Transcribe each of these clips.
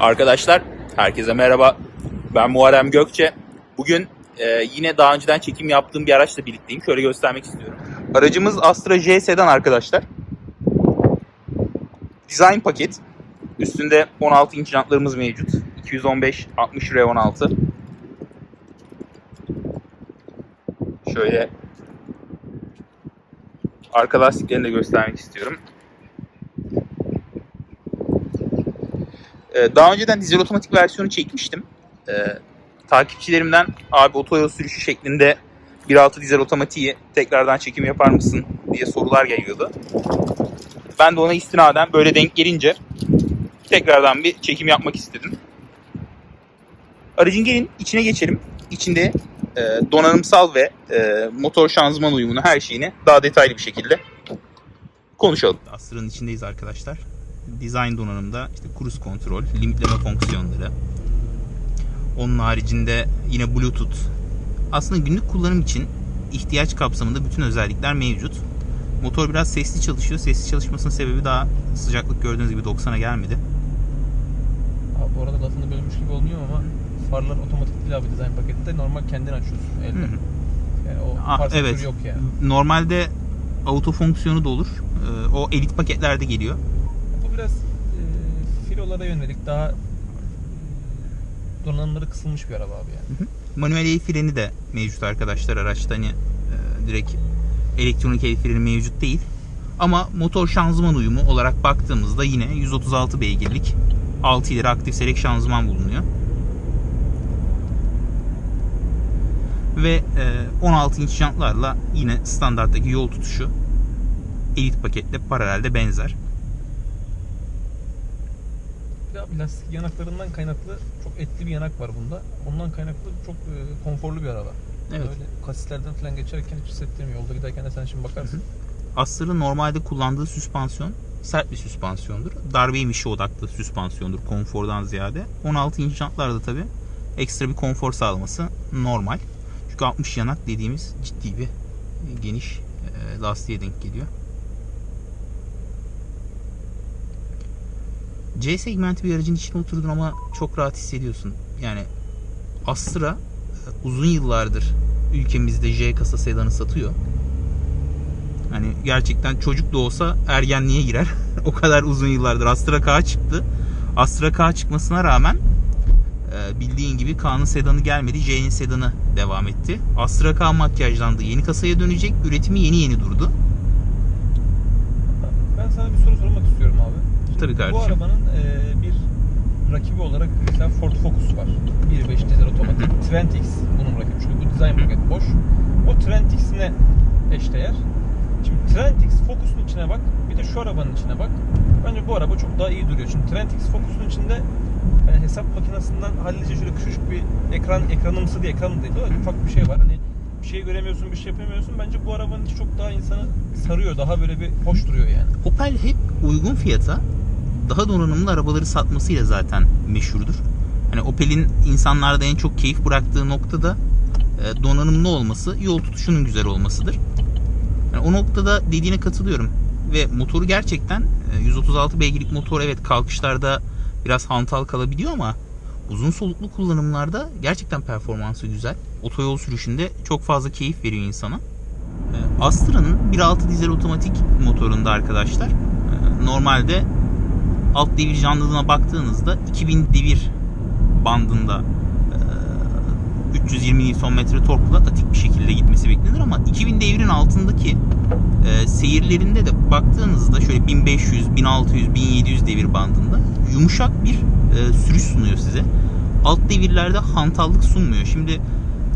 Arkadaşlar herkese merhaba. Ben Muharrem Gökçe. Bugün e, yine daha önceden çekim yaptığım bir araçla birlikteyim. Şöyle göstermek istiyorum. Aracımız Astra J sedan arkadaşlar. Design paket. Üstünde 16 inç jantlarımız mevcut. 215 60 R16. Şöyle arka lastiklerini de göstermek istiyorum. Ee, Daha önceden dizel otomatik versiyonu çekmiştim. Ee, takipçilerimden abi otoyol sürüşü şeklinde 1.6 dizel otomatiği tekrardan çekim yapar mısın diye sorular geliyordu. Ben de ona istinaden böyle denk gelince tekrardan bir çekim yapmak istedim. Aracın gelin içine geçelim. İçinde e, donanımsal ve e, motor şanzıman uyumunu her şeyini daha detaylı bir şekilde konuşalım. Astra'nın içindeyiz arkadaşlar. Design donanımda işte cruise kontrol, limitleme fonksiyonları. Onun haricinde yine Bluetooth. Aslında günlük kullanım için ihtiyaç kapsamında bütün özellikler mevcut. Motor biraz sesli çalışıyor. Sesli çalışmasının sebebi daha sıcaklık gördüğünüz gibi 90'a gelmedi. Abi bu arada lafını bölmüş gibi olmuyor ama farlar otomatik değil abi dizayn paketinde. Normal kendin açıyorsun elde. Hı hı. Yani o far evet. yok yani. Normalde auto fonksiyonu da olur. Ee, O elit paketlerde geliyor. Biraz e, filolara yönelik daha e, donanımları kısılmış bir araba abi yani. Manuel el freni de mevcut arkadaşlar araçta hani e, direkt elektronik el freni mevcut değil. Ama motor şanzıman uyumu olarak baktığımızda yine 136 beygirlik 6 ileri aktif selek şanzıman bulunuyor. Ve e, 16 inç jantlarla yine standarttaki yol tutuşu elit paketle paralelde benzer. Bir de abi lastik yanaklarından kaynaklı çok etli bir yanak var bunda. Ondan kaynaklı çok e, konforlu bir araba. Evet. Öyle kasislerden falan geçerken hiç hissettirmiyor. Yolda giderken de sen şimdi bakarsın. Astra'nın normalde kullandığı süspansiyon sert bir süspansiyondur. Darbe emişi odaklı süspansiyondur konfordan ziyade. 16 inç jantlarda tabi ekstra bir konfor sağlaması normal. Çünkü 60 yanak dediğimiz ciddi bir geniş e, lastiğe denk geliyor. C segmenti bir aracın içine oturdun ama çok rahat hissediyorsun. Yani Astra e, uzun yıllardır ülkemizde J kasa sedanı satıyor. Hani gerçekten çocuk da olsa ergenliğe girer. o kadar uzun yıllardır Astra K çıktı. Astra K çıkmasına rağmen e, bildiğin gibi K'nın sedanı gelmedi. J'nin sedanı devam etti. Astra K makyajlandı. Yeni kasaya dönecek. Üretimi yeni yeni durdu. Ben sana bir soru sormak istiyorum Tabii kardeşim. Bu arabanın e, bir rakibi olarak mesela Ford Focus var. 1.5 dizel otomatik. Trent X bunun rakibi. Çünkü bu design paket boş. O Trent X'ine eşdeğer. Şimdi Trent X Focus'un içine bak. Bir de şu arabanın içine bak. Bence bu araba çok daha iyi duruyor. Şimdi Trent X Focus'un içinde yani hesap makinesinden hallice şöyle küçücük bir ekran ekranımsı diye ekran değil. Öyle ufak bir şey var. Hani bir şey göremiyorsun, bir şey yapamıyorsun. Bence bu arabanın içi çok daha insanı sarıyor. Daha böyle bir hoş duruyor yani. Opel hep uygun fiyata daha donanımlı arabaları satmasıyla zaten meşhurdur. Hani Opel'in insanlarda en çok keyif bıraktığı nokta da e, donanımlı olması, yol tutuşunun güzel olmasıdır. Yani o noktada dediğine katılıyorum. Ve motoru gerçekten e, 136 beygirlik motor evet kalkışlarda biraz hantal kalabiliyor ama uzun soluklu kullanımlarda gerçekten performansı güzel. Otoyol sürüşünde çok fazla keyif veriyor insana. E, Astra'nın 1.6 dizel otomatik motorunda arkadaşlar e, normalde alt devir canlılığına baktığınızda 2000 devir bandında e, 320 Nm torkla atik bir şekilde gitmesi beklenir ama 2000 devrin altındaki e, seyirlerinde de baktığınızda şöyle 1500, 1600, 1700 devir bandında yumuşak bir e, sürüş sunuyor size. Alt devirlerde hantallık sunmuyor. Şimdi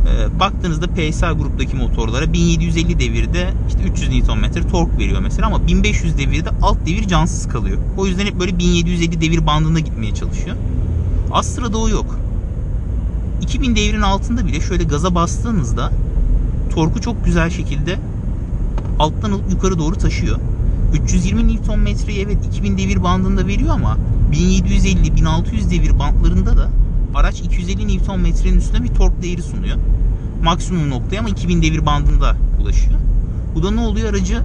e, baktığınızda PSA gruptaki motorlara 1750 devirde işte 300 Nm tork veriyor mesela ama 1500 devirde alt devir cansız kalıyor. O yüzden hep böyle 1750 devir bandında gitmeye çalışıyor. Astra'da o yok. 2000 devrin altında bile şöyle gaza bastığınızda torku çok güzel şekilde alttan alıp yukarı doğru taşıyor. 320 Nm'yi evet 2000 devir bandında veriyor ama 1750-1600 devir bandlarında da araç 250 Nm'nin üstünde bir tork değeri sunuyor. Maksimum noktaya ama 2000 devir bandında ulaşıyor. Bu da ne oluyor? Aracı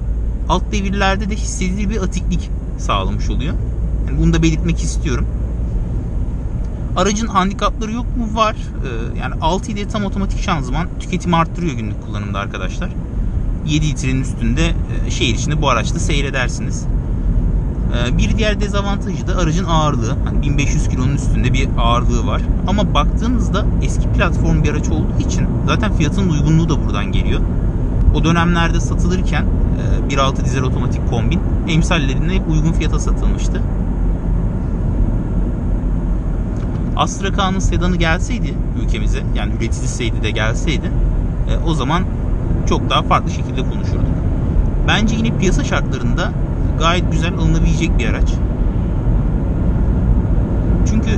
alt devirlerde de hissedilir bir atiklik sağlamış oluyor. Yani bunu da belirtmek istiyorum. Aracın handikapları yok mu? Var. Ee, yani 6 ileri tam otomatik şanzıman tüketimi arttırıyor günlük kullanımda arkadaşlar. 7 litrenin üstünde e, şehir içinde bu araçta seyredersiniz. Ee, Bir diğer dezavantajı da aracın ağırlığı. Hani 1500 kilonun üstünde bir ağırlığı var. Ama baktığınızda eski platform bir araç olduğu için zaten fiyatın uygunluğu da buradan geliyor. O dönemlerde satılırken e, 1.6 dizel otomatik kombin emsallerine hep uygun fiyata satılmıştı. Astra K'nın sedanı gelseydi ülkemize yani üreticisiydi de gelseydi e, o zaman çok daha farklı şekilde konuşurduk. Bence yine piyasa şartlarında gayet güzel alınabilecek bir araç. Çünkü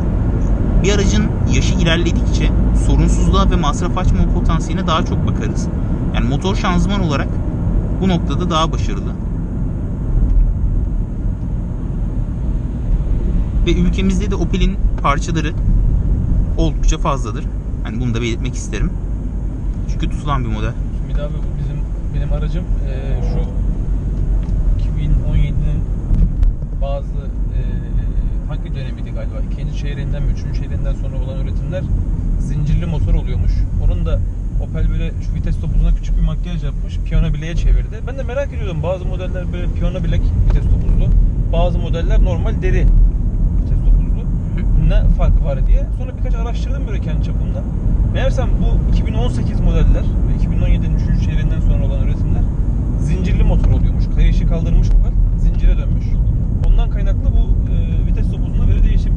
bir aracın yaşı ilerledikçe sorunsuzluğa ve masraf açma potansiyeline daha çok bakarız. Yani motor şanzıman olarak bu noktada daha başarılı. Ve ülkemizde de Opel'in parçaları oldukça fazladır. Hani bunu da belirtmek isterim. Çünkü tutulan bir model. Şimdi abi bu bizim benim aracım eee, şu İkinci çeyreğinden mi, üçüncü çeyreğinden sonra olan üretimler zincirli motor oluyormuş. Onun da Opel böyle şu vites topuzuna küçük bir makyaj yapmış. Piyano bileğe çevirdi. Ben de merak ediyordum. Bazı modeller böyle piyano bilek vites topuzlu. Bazı modeller normal deri vites topuzlu. Ne farkı var diye. Sonra birkaç araştırdım böyle kendi çapımda. Meğersem bu 2018 modeller ve 2017'nin 3. çeyreğinden sonra olan üretimler zincirli motor oluyormuş. Kayışı kaldırmış Opel, zincire dönmüş. Ondan kaynaklı bu e, vites topuzunda böyle değiştirmiş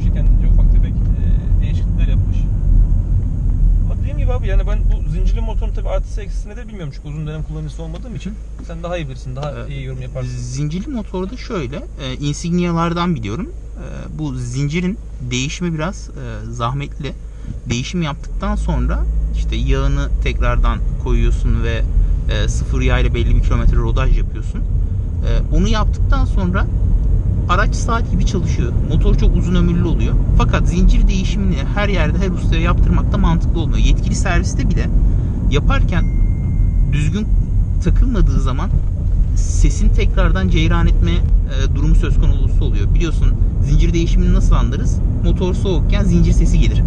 6.8'sinde de bilmiyorum çünkü uzun dönem kullanıcısı olmadığım için. Sen daha iyi bilirsin, daha ee, iyi yorum yaparsın. E, zincirli motorda şöyle, e, insignialardan biliyorum. E, bu zincirin değişimi biraz e, zahmetli. Değişim yaptıktan sonra işte yağını tekrardan koyuyorsun ve e, sıfır yağ ile belli bir kilometre rodaj yapıyorsun. E, onu yaptıktan sonra araç saat gibi çalışıyor. Motor çok uzun ömürlü oluyor. Fakat zincir değişimini her yerde her ustaya yaptırmak da mantıklı olmuyor. Yetkili serviste bile yaparken düzgün takılmadığı zaman sesin tekrardan ceyran etme e, durumu söz konusu oluyor. Biliyorsun zincir değişimini nasıl anlarız? Motor soğukken zincir sesi gelir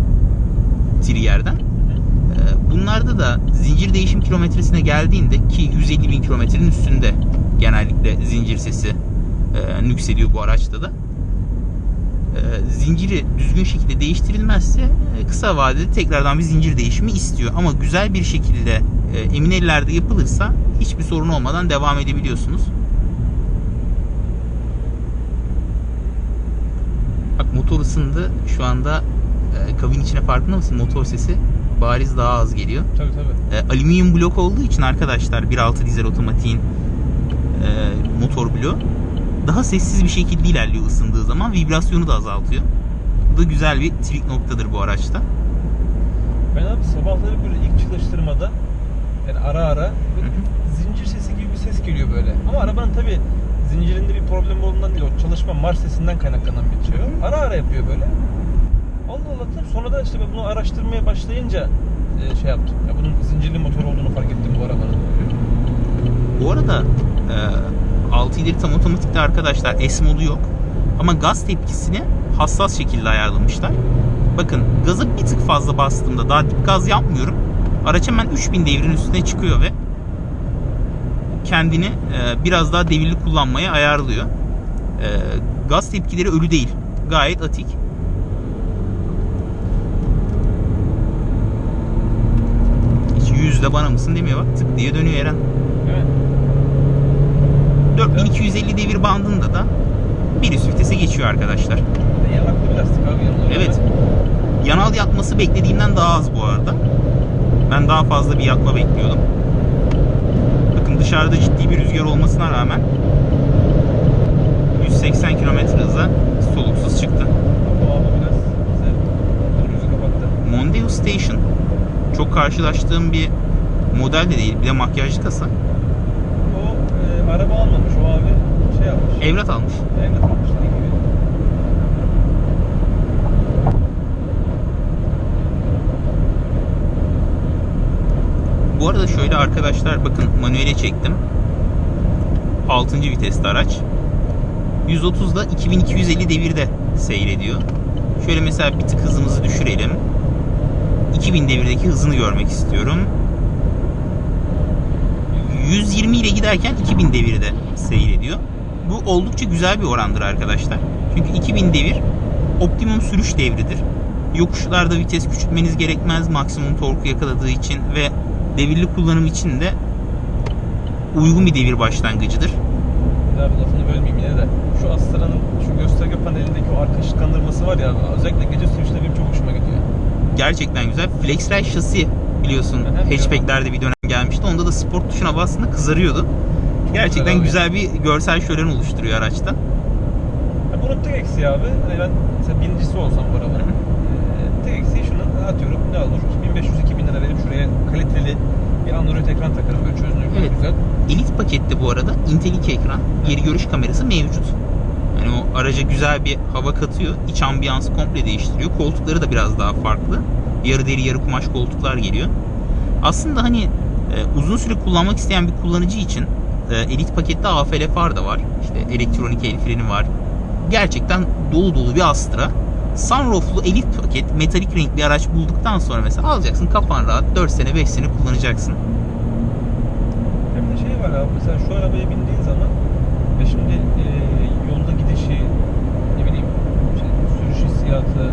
triggerden. E, bunlarda da zincir değişim kilometresine geldiğinde ki 150 bin kilometrenin üstünde genellikle zincir sesi e, nüksediyor bu araçta da. E, zinciri düzgün şekilde değiştirilmezse e, kısa vadede tekrardan bir zincir değişimi istiyor. Ama güzel bir şekilde e, emin ellerde yapılırsa hiçbir sorun olmadan devam edebiliyorsunuz. Bak motor ısındı. Şu anda e, kabin içine farkında mısın? Motor sesi bariz daha az geliyor. Tabii tabii. E, alüminyum blok olduğu için arkadaşlar 1.6 dizel otomatiğin e, motor bloğu daha sessiz bir şekilde ilerliyor ısındığı zaman. Vibrasyonu da azaltıyor. Bu da güzel bir trik noktadır bu araçta. Ben abi sabahları böyle ilk çalıştırmada yani ara ara zincir sesi gibi bir ses geliyor böyle. Ama arabanın tabi zincirinde bir problem olduğundan değil o çalışma marş sesinden kaynaklanan bir şey. Ara ara yapıyor böyle. Allah Allah dedim. Sonra da işte ben bunu araştırmaya başlayınca e, şey yaptım. Ya bunun zincirli motor olduğunu fark ettim bu arabanın. Bu arada e, 6 ileri tam otomatikte arkadaşlar S modu yok. Ama gaz tepkisini hassas şekilde ayarlamışlar. Bakın gazı bir tık fazla bastığımda daha dip gaz yapmıyorum. Araç hemen 3000 devrin üstüne çıkıyor ve kendini e, biraz daha devirli kullanmaya ayarlıyor. E, gaz tepkileri ölü değil. Gayet atik. Hiç yüzde bana mısın demiyor bak tık diye dönüyor Eren. Evet. 4250 devir bandında da bir üst vitese geçiyor arkadaşlar. Evet. Yanal yatması beklediğimden daha az bu arada. Ben daha fazla bir yatma bekliyordum. Bakın dışarıda ciddi bir rüzgar olmasına rağmen 180 km hıza soluksuz çıktı. Mondeo Station çok karşılaştığım bir model de değil. Bir de makyajlı kasa. Araba almamış. O abi şey yapmış. Evlat almış. Evlat almış dediği gibi. Bu arada şöyle arkadaşlar bakın manuele çektim. 6. viteste araç. 130'da 2250 devirde seyrediyor. Şöyle mesela bir tık hızımızı düşürelim. 2000 devirdeki hızını görmek istiyorum. 120 ile giderken 2000 devirde seyrediyor. Bu oldukça güzel bir orandır arkadaşlar. Çünkü 2000 devir optimum sürüş devridir. Yokuşlarda vites küçültmeniz gerekmez maksimum torku yakaladığı için ve devirli kullanım için de uygun bir devir başlangıcıdır. Bir daha bir lafını bölmeyeyim yine de. Şu Astra'nın şu gösterge panelindeki o arka ışıklandırması var ya özellikle gece sürüşte benim çok hoşuma gidiyor. Gerçekten güzel. Flexray şasi biliyorsun hatchbacklerde bir dönem gelmişti. Onda da sport tuşuna bastığında kızarıyordu. Gerçekten güzel bir görsel şölen oluşturuyor araçta. Ya bunun tek eksiği abi, hani ben mesela birincisi olsam bu arabanın, eee, tek eksiği şunu atıyorum ne olur 1500-2000 lira verip şuraya kaliteli bir Android ekran takarım böyle çözünürlüğü Evet. güzel. Elit pakette bu arada Intelli ekran, geri görüş kamerası mevcut. Yani o araca güzel bir hava katıyor. İç ambiyansı komple değiştiriyor. Koltukları da biraz daha farklı. Yarı deri yarı kumaş koltuklar geliyor. Aslında hani e, uzun süre kullanmak isteyen bir kullanıcı için e, elit pakette AFL far da var. İşte elektronik el freni var. Gerçekten dolu dolu bir Astra. Sunrooflu elit paket metalik renkli araç bulduktan sonra mesela alacaksın kafan rahat 4 sene 5 sene kullanacaksın. Hem de şey var abi mesela şu arabaya bindiğin zaman ve şimdi eee, yolda gidişi ne bileyim şey, sürüş hissiyatı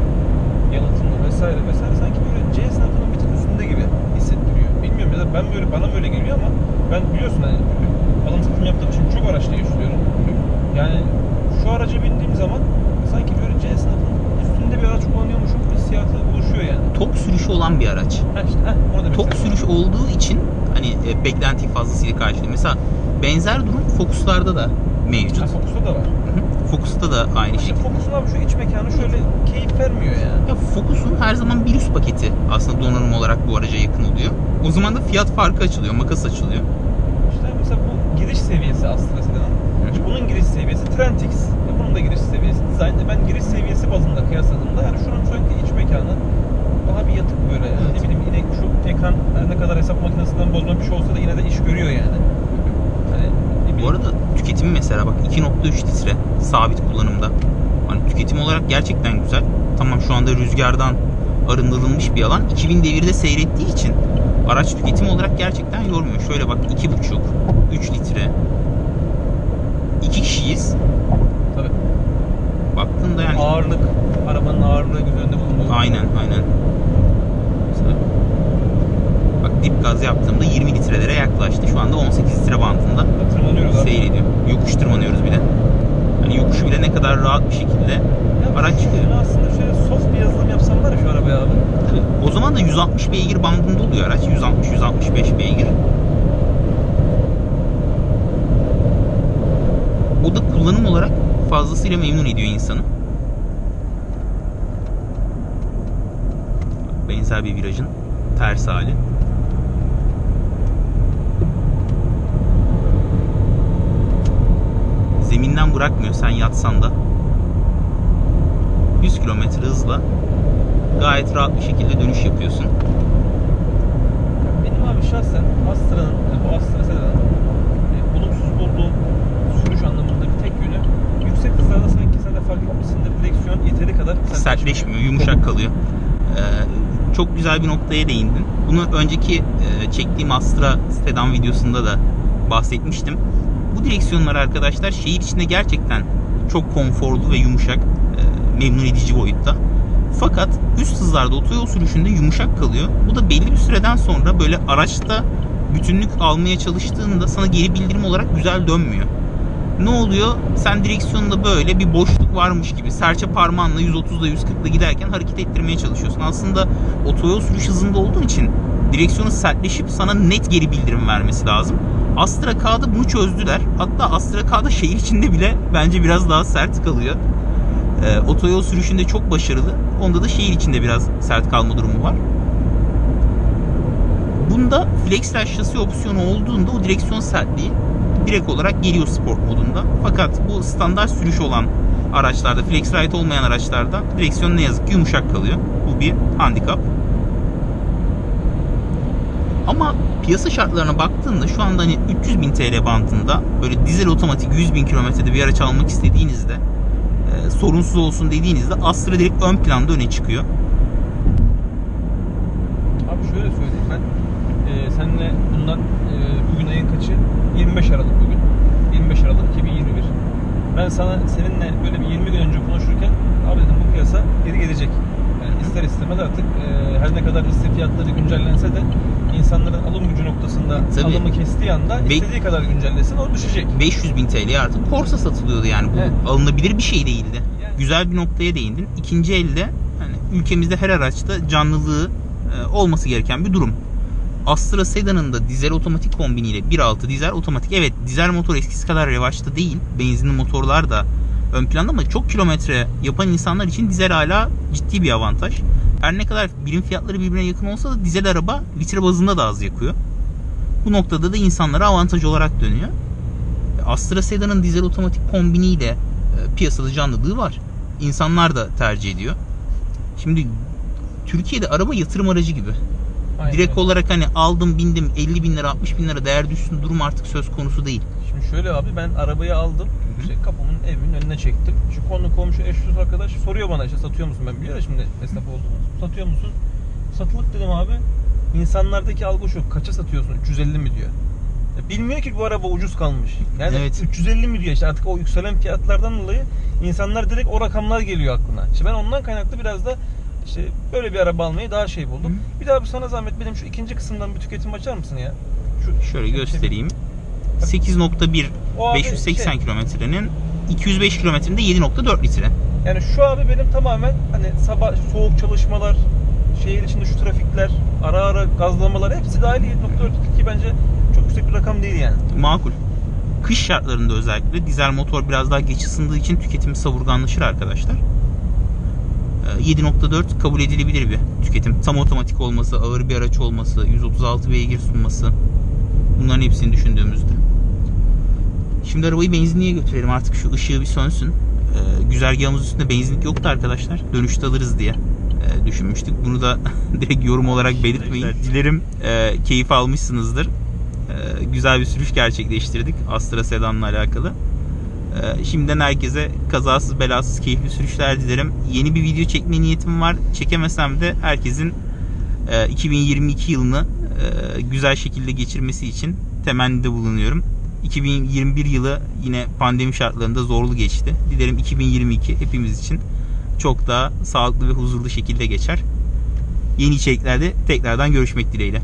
yalıtımı vesaire vesaire sanki C sınıfının bir tık üstünde gibi hissettiriyor. Bilmiyorum ya da ben böyle bana böyle geliyor ama ben biliyorsun hani alım satım yaptığım için çok araç değiştiriyorum. Yani şu araca bindiğim zaman sanki böyle C sınıfının üstünde bir araç kullanıyormuşum hissiyatı oluşuyor yani. Tok sürüşü olan bir araç. Ha işte ha onu Tok sürüş olduğu için hani e, beklenti fazlasıyla karşılıyor. Mesela benzer durum Focus'larda da mevcut. Ha, Focus'ta da var. Focus'ta da aynı İşte şekilde. Focus'un abi şu iç mekanı şöyle keyif vermiyor yani. Ya Focus'un her zaman bir üst paketi aslında donanım olarak bu araca yakın oluyor. O zaman da fiyat farkı açılıyor, makas açılıyor. İşte mesela bu giriş seviyesi Astra Sedan'ın. İşte bunun giriş seviyesi Trentix. Bunun da giriş seviyesi Design. Ben giriş seviyesi bazında kıyasladığımda yani şunun sanki iç mekanı daha bir yatık böyle. Evet. Ne bileyim yine şu ekran ne kadar hesap makinesinden bozma bir şey olsa da yine de iş görüyor yani. Hani ne Bu bileyim. arada tüketimi mesela bak 2.3 litre sabit kullanımda. Hani tüketim olarak gerçekten güzel. Tamam şu anda rüzgardan arındırılmış bir alan. 2000 devirde seyrettiği için araç tüketimi olarak gerçekten yormuyor. Şöyle bak 2.5 3 litre. 2 kişiyiz. Tabii. Baktığında yani Ağırlık, arabanın ağırlığı göz önünde bulunduğu. aynen aynen. Dip gaz yaptığımda 20 litrelere yaklaştı. Şu anda 18 litre abi. seyrediyor. Yokuş tırmanıyoruz bile. Hani yokuşu bile ne kadar rahat bir şekilde Ya araç çıkıyor. Aslında şöyle soft bir yazılım yapsam var ya şu arabaya abi. Tabii. O zaman da 160 beygir bandında oluyor araç. 160-165 beygir. O da kullanım olarak fazlasıyla memnun ediyor insanı. Benzer bir virajın ters hali. Zeminden bırakmıyor sen yatsan da. 100 km hızla gayet rahat bir şekilde dönüş yapıyorsun. Benim abi şahsen Astra'nın, bu Astra Sedan'ın e, olumsuz bulduğum sürüş anlamındaki tek yönü yüksek hızlarda sanki sen de fark etmişsindir direksiyon yeteri kadar sertleşmiyor, yumuşak kalıyor. Ee, çok güzel bir noktaya değindin. Bunu önceki e, çektiğim Astra sedan videosunda da bahsetmiştim. Bu direksiyonlar arkadaşlar şehir içinde gerçekten çok konforlu ve yumuşak, e, memnun edici boyutta. Fakat üst hızlarda otoyol sürüşünde yumuşak kalıyor. Bu da belli bir süreden sonra böyle araçta bütünlük almaya çalıştığında sana geri bildirim olarak güzel dönmüyor. Ne oluyor? Sen direksiyonda böyle bir boşluk varmış gibi serçe parmağınla 130'da 140'da giderken hareket ettirmeye çalışıyorsun. Aslında otoyol sürüş hızında olduğun için direksiyonun sertleşip sana net geri bildirim vermesi lazım. Astra K'da bunu çözdüler. Hatta Astra K'da şehir içinde bile bence biraz daha sert kalıyor. Ee, otoyol sürüşünde çok başarılı. Onda da şehir içinde biraz sert kalma durumu var. Bunda FlexRide şasi opsiyonu olduğunda o direksiyon sertliği direkt olarak geliyor sport modunda. Fakat bu standart sürüş olan araçlarda, FlexRide olmayan araçlarda direksiyon ne yazık ki yumuşak kalıyor. Bu bir handikap. Ama piyasa şartlarına baktığında şu anda hani 300 bin TL bandında böyle dizel otomatik 100 bin kilometrede bir araç almak istediğinizde e, sorunsuz olsun dediğinizde Astra direkt ön planda öne çıkıyor. Abi şöyle söyleyeyim ben e, seninle bundan e, bugün ayın kaçı? 25 Aralık bugün. 25 Aralık 2021. Ben sana seninle böyle bir 20 gün önce konuşurken abi dedim bu piyasa geri gelecek. Yani ister istemez artık e, her ne kadar hisse fiyatları güncellense de insanların alım gücü noktasında Tabii. alımı kestiği anda Be- istediği kadar güncellesin o düşecek. 500 bin TL'ye artık Corsa satılıyordu yani bu Evet. alınabilir bir şey değildi. Yani- Güzel bir noktaya değindin. İkinci elde hani ülkemizde her araçta canlılığı e, olması gereken bir durum. Astra Sedan'ın da dizel otomatik kombiniyle 1.6 dizel otomatik. Evet dizel motor eskisi kadar revaçta değil. Benzinli motorlar da ön planda ama çok kilometre yapan insanlar için dizel hala ciddi bir avantaj. Her ne kadar birim fiyatları birbirine yakın olsa da dizel araba litre bazında da az yakıyor. Bu noktada da insanlara avantaj olarak dönüyor. Astra Sedan'ın dizel otomatik kombiniyle e, piyasada canlılığı var. İnsanlar da tercih ediyor. Şimdi Türkiye'de araba yatırım aracı gibi. Aynen Direkt olarak hani aldım bindim 50 bin lira 60 bin lira değer düşsün durum artık söz konusu değil. Şimdi şöyle abi ben arabayı aldım. İşte kapımın evimin önüne çektim. Şu konu komşu eş dost arkadaş soruyor bana işte satıyor musun ben biliyor ya şimdi esnaf olduğumu. Satıyor musun? Satılık dedim abi. İnsanlardaki algı şu kaça satıyorsun 350 mi diyor. Ya bilmiyor ki bu araba ucuz kalmış. Yani Evet. 350 mi diyor işte artık o yükselen fiyatlardan dolayı insanlar direkt o rakamlar geliyor aklına. İşte ben ondan kaynaklı biraz da işte böyle bir araba almayı daha şey buldum. Hı. Bir daha bir sana zahmet benim şu ikinci kısımdan bir tüketim açar mısın ya? Şu Şöyle göstereyim. 8.1 O abi 580 şey- kilometrenin 205 kilometrenin 7.4 litre. Yani şu abi benim tamamen hani sabah soğuk çalışmalar, şehir içinde şu trafikler, ara ara gazlamalar hepsi dahil 7.4 ki bence çok yüksek bir rakam değil yani. Makul. Kış şartlarında özellikle dizel motor biraz daha geç ısındığı için tüketimi savurganlaşır arkadaşlar. Ee, 7.4 kabul edilebilir bir tüketim. Tam otomatik olması, ağır bir araç olması, 136 beygir sunması. Bunların hepsini düşündüğümüzde. Şimdi arabayı benzinliğe götürelim artık şu ışığı bir sönsün. Ee, güzergahımız üstünde benzinlik yoktu arkadaşlar. Dönüşte alırız diye e, düşünmüştük. Bunu da direkt yorum olarak belirtmeyin. Dilerim e, keyif almışsınızdır. E, güzel bir sürüş gerçekleştirdik Astra Sedan'la alakalı. E, şimdiden herkese kazasız belasız keyifli sürüşler dilerim. Yeni bir video çekme niyetim var. Çekemesem de herkesin e, 2022 yılını e, güzel şekilde geçirmesi için temennide bulunuyorum. 2021 yılı yine pandemi şartlarında zorlu geçti. Dilerim 2022 hepimiz için çok daha sağlıklı ve huzurlu şekilde geçer. Yeni içeriklerde tekrardan görüşmek dileğiyle.